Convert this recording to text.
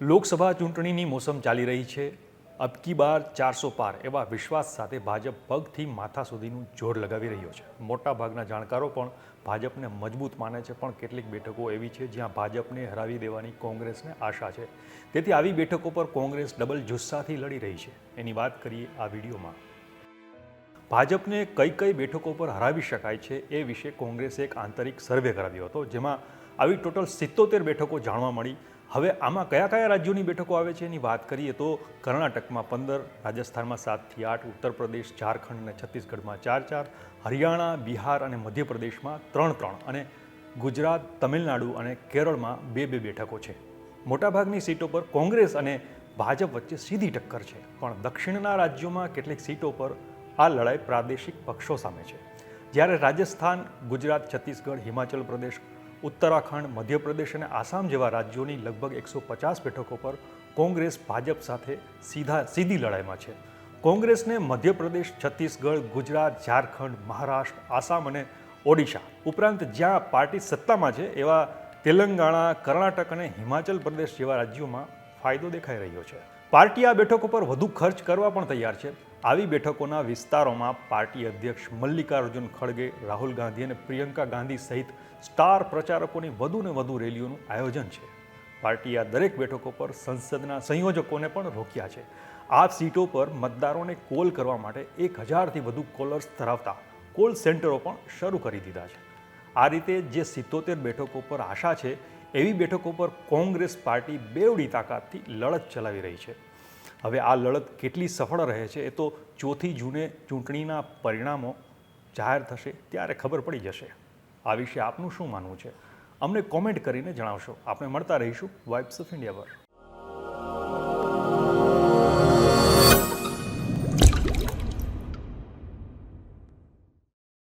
લોકસભા ચૂંટણીની મોસમ ચાલી રહી છે. અબકી બાર ચારસો પાર એવા વિશ્વાસ સાથે ભાજપ પગથી માથા સુધીનું જોર લગાવી રહ્યો છે. મોટાભાગના જાણકારો પણ ભાજપને મજબૂત માને છે, પણ કેટલીક બેઠકો એવી છે જ્યાં ભાજપને હરાવી દેવાની કોંગ્રેસને આશા છે. તેથી આવી બેઠકો પર કોંગ્રેસ ડબલ જુસ્સાથી લડી રહી છે. એની વાત કરીએ આ વિડીયોમાં. ભાજપને કઈ કઈ બેઠકો પર હરાવી શકાય છે એ વિશે કોંગ્રેસે એક આંતરિક સર્વે કરાવ્યો હતો, જેમાં આવી ટોટલ સિત્તોતેર બેઠકો જાણવા મળી. હવે આમાં કયા કયા રાજ્યોની બેઠકો આવે છે એની વાત કરીએ તો કર્ણાટકમાં પંદર, રાજસ્થાનમાં સાતથી આઠ ઉત્તર પ્રદેશ ઝારખંડ અને છત્તીસગઢમાં ચાર ચાર, હરિયાણા, બિહાર અને મધ્યપ્રદેશમાં ત્રણ ત્રણ અને ગુજરાત, તમિલનાડુ અને કેરળમાં બે બે બેઠકો છે. મોટાભાગની સીટો પર કોંગ્રેસ અને ભાજપ વચ્ચે સીધી ટક્કર છે, પણ દક્ષિણના રાજ્યોમાં કેટલીક સીટો પર આ લડાઈ પ્રાદેશિક પક્ષો સામે છે. જ્યારે રાજસ્થાન, ગુજરાત, છત્તીસગઢ, હિમાચલ પ્રદેશ ઉત્તરાખંડ, મધ્યપ્રદેશ અને આસામ જેવા રાજ્યોની લગભગ એકસો પચાસ બેઠકો પર કોંગ્રેસ, ભાજપ સાથે સીધા, સીધી લડાઈમાં છે. કોંગ્રેસને મધ્યપ્રદેશ, છત્તીસગઢ, ગુજરાત, ઝારખંડ, મહારાષ્ટ્ર, આસામ અને ઓડિશા ઉપરાંત જ્યાં પાર્ટી સત્તામાં છે એવા તેલંગાણા, કર્ણાટક અને હિમાચલ પ્રદેશ જેવા રાજ્યોમાં ફાયદો દેખાઈ રહ્યો છે. પાર્ટી આ બેઠકો પર વધુ ખર્ચ કરવા પણ તૈયાર છે. આવી બેઠકોના વિસ્તારોમાં પાર્ટી અધ્યક્ષ મલ્લિકાર્જુન ખડગે, રાહુલ ગાંધી અને પ્રિયંકા ગાંધી સહિત સ્ટાર પ્રચારકોની વધુ ને વધુ રેલીઓનું આયોજન છે. પાર્ટીએ આ દરેક બેઠકો પર સંસદના સંયોજકોને પણ રોક્યા છે. આ સીટો પર મતદારોને કોલ કરવા માટે એક હજારથી વધુ કોલર્સ ધરાવતા કોલ સેન્ટરો પણ શરૂ કરી દીધા છે. આ રીતે જે સિત્તોતેર બેઠકો પર આશા છે, એવી બેઠકો પર કોંગ્રેસ પાર્ટી બેવડી તાકાતથી લડત ચલાવી રહી છે. હવે આ લડત કેટલી સફળ રહે છે એ તો ચોથી જૂને ચૂંટણીના પરિણામો જાહેર થશે ત્યારે ખબર પડી જશે. આ વિશે આપનું શું માનવું છે? અમને કોમેન્ટ કરીને જણાવશો. આપણે મળતા રહીશું વાઇબ્સ ઓફ ઇન્ડિયા પર.